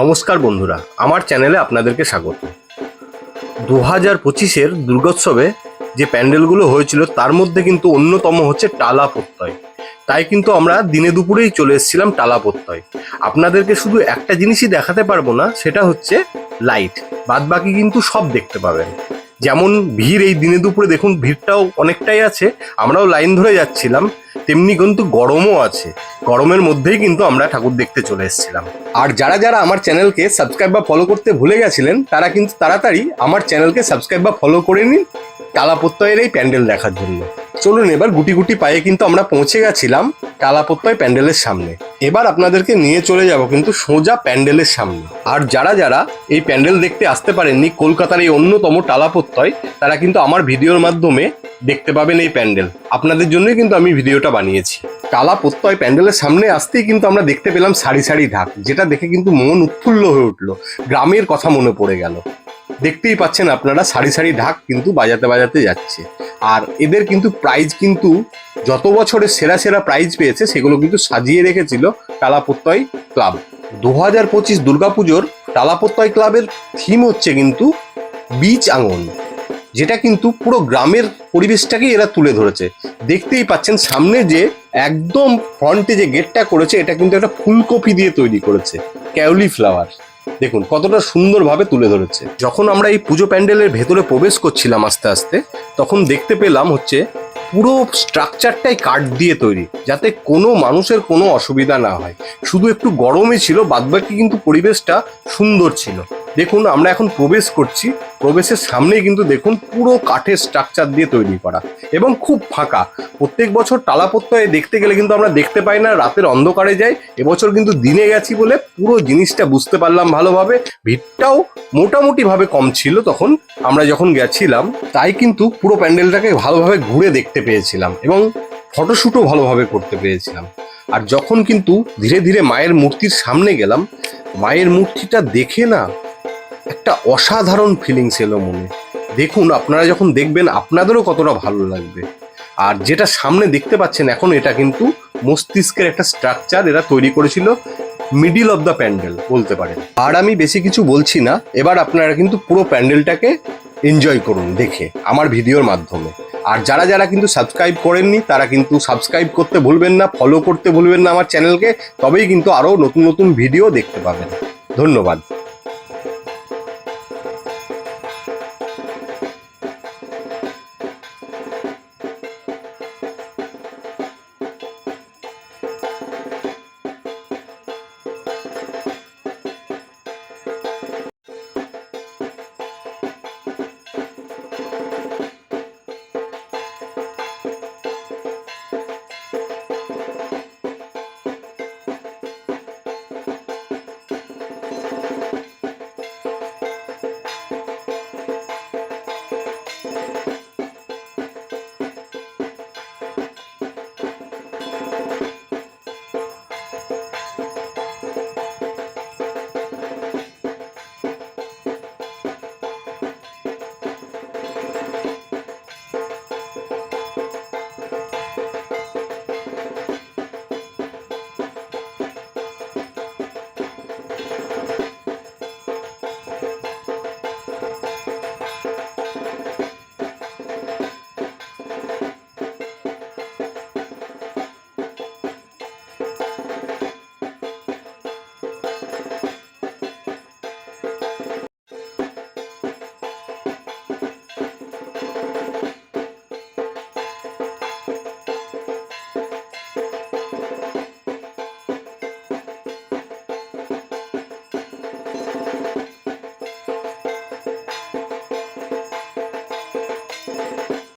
নমস্কার বন্ধুরা, আমার চ্যানেলে আপনাদেরকে স্বাগত। দু হাজার পঁচিশের দুর্গোৎসবে যে প্যান্ডেলগুলো হয়েছিল, তার মধ্যে কিন্তু অন্যতম হচ্ছে টালা প্রত্যয়। তাই কিন্তু আমরা দিনে দুপুরেই চলে এসেছিলাম টালা প্রত্যয়। আপনাদেরকে শুধু একটা জিনিসই দেখাতে পারব না, সেটা হচ্ছে লাইট। বাদ বাকি কিন্তু সব দেখতে পাবেন। যেমন ভিড় এই দিনে দুপুরে, দেখুন ভিড়টাও অনেকটাই আছে। আমরাও লাইন ধরে যাচ্ছিলাম। তেমনি কিন্তু গরমও আছে। গরমের মধ্যেই কিন্তু আমরা ঠাকুর দেখতে চলে এসেছিলাম। আর যারা যারা আমার চ্যানেলকে সাবস্ক্রাইব বা ফলো করতে ভুলে গেছিলেন, তারা কিন্তু তাড়াতাড়ি আমার চ্যানেলকে সাবস্ক্রাইব বা ফলো করে নিন টালা প্রত্যয়ের এই প্যান্ডেল দেখার জন্য। চলুন এবার গুটি গুটি পায়ে কিন্তু আমরা পৌঁছে গেছিলাম টালা প্রত্যয় প্যান্ডেলের সামনে। এবার আপনাদেরকে নিয়ে চলে যাব কিন্তু সোজা প্যান্ডেলের সামনে। আর যারা যারা এই প্যান্ডেল দেখতে আসতে পারেননি, কলকাতার এই অন্যতম টালা প্রত্যয় তারা কিন্তু আমার ভিডিওর মাধ্যমে দেখতে পাবেন এই প্যান্ডেল। আপনাদের জন্যই কিন্তু আমি ভিডিওটা বানিয়েছি। টালা প্রত্যয় প্যান্ডেলের সামনে আসতেই কিন্তু আমরা দেখতে পেলাম সারি সারি ঢাক, যেটা দেখে কিন্তু মন উৎফুল্ল হয়ে উঠল। গ্রামের কথা মনে পড়ে গেল। দেখতেই পাচ্ছেন আপনারা সারি সারি ঢাক কিন্তু বাজাতে বাজাতে যাচ্ছে। আর এদের কিন্তু প্রাইজ কিন্তু যত বছরের সেরা সেরা প্রাইজ পেয়েছে, সেগুলো কিন্তু সাজিয়ে রেখেছিল টালা প্রত্যয় ক্লাব। দু হাজার পঁচিশ দুর্গাপুজোর টালা প্রত্যয় ক্লাবের থিম হচ্ছে কিন্তু বীচ আঙন যেটা কিন্তু পুরো গ্রামের পরিবেশটাকেই এরা তুলে ধরেছে। দেখতেই পাচ্ছেন সামনে যে একদম ফ্রন্টে যে গেটটা করেছে, এটা কিন্তু একটা ফুলকপি দিয়ে তৈরি করেছে ক্যাউলি ফ্লাওয়ার দেখুন কতটা সুন্দরভাবে তুলে ধরেছে। যখন আমরা এই পুজো প্যান্ডেলের ভেতরে প্রবেশ করছিলাম আস্তে আস্তে, তখন দেখতে পেলাম হচ্ছে পুরো স্ট্রাকচারটাই কাঠ দিয়ে তৈরি, যাতে কোনো মানুষের কোনো অসুবিধা না হয়। শুধু একটু গরমই ছিল, বাদবাকি কিন্তু পরিবেশটা সুন্দর ছিল। দেখুন, আমরা এখন প্রবেশ করছি। প্রবেশের সামনেই কিন্তু দেখুন পুরো কাঠের স্ট্রাকচার দিয়ে তৈরি করা এবং খুব ফাঁকা। প্রত্যেক বছর টালাপত্তয়ে দেখতে গেলে কিন্তু আমরা দেখতে পাই না, রাতের অন্ধকারে যাই। এবছর কিন্তু দিনে গেছি বলে পুরো জিনিসটা বুঝতে পারলাম ভালোভাবে। ভিড়টাও মোটামুটিভাবে কম ছিল তখন আমরা যখন গেছিলাম, তাই কিন্তু পুরো প্যান্ডেলটাকে ভালোভাবে ঘুরে দেখতে পেয়েছিলাম এবং ফটোশ্যুটও ভালোভাবে করতে পেরেছিলাম। আর যখন কিন্তু ধীরে ধীরে মায়ের মূর্তির সামনে গেলাম, মায়ের মূর্তিটা দেখে না একটা অসাধারণ ফিলিংস এলো মনে। দেখুন, আপনারা যখন দেখবেন, আপনাদেরও কতটা ভালো লাগবে। আর যেটা সামনে দেখতে পাচ্ছেন এখন, এটা কিন্তু মস্তিষ্কের একটা স্ট্রাকচার এরা তৈরি করেছিল মিডিল অফ দ্য প্যান্ডেল বলতে পারেন। আর আমি বেশি কিছু বলছি না, এবার আপনারা কিন্তু পুরো প্যান্ডেলটাকে এনজয় করুন, দেখে, আমার ভিডিওর মাধ্যমে। আর যারা যারা কিন্তু সাবস্ক্রাইব করেননি, তারা কিন্তু সাবস্ক্রাইব করতে ভুলবেন না ফলো করতে ভুলবেন না আমার চ্যানেলকে তবেই কিন্তু আরও নতুন নতুন ভিডিও দেখতে পাবেন। ধন্যবাদ।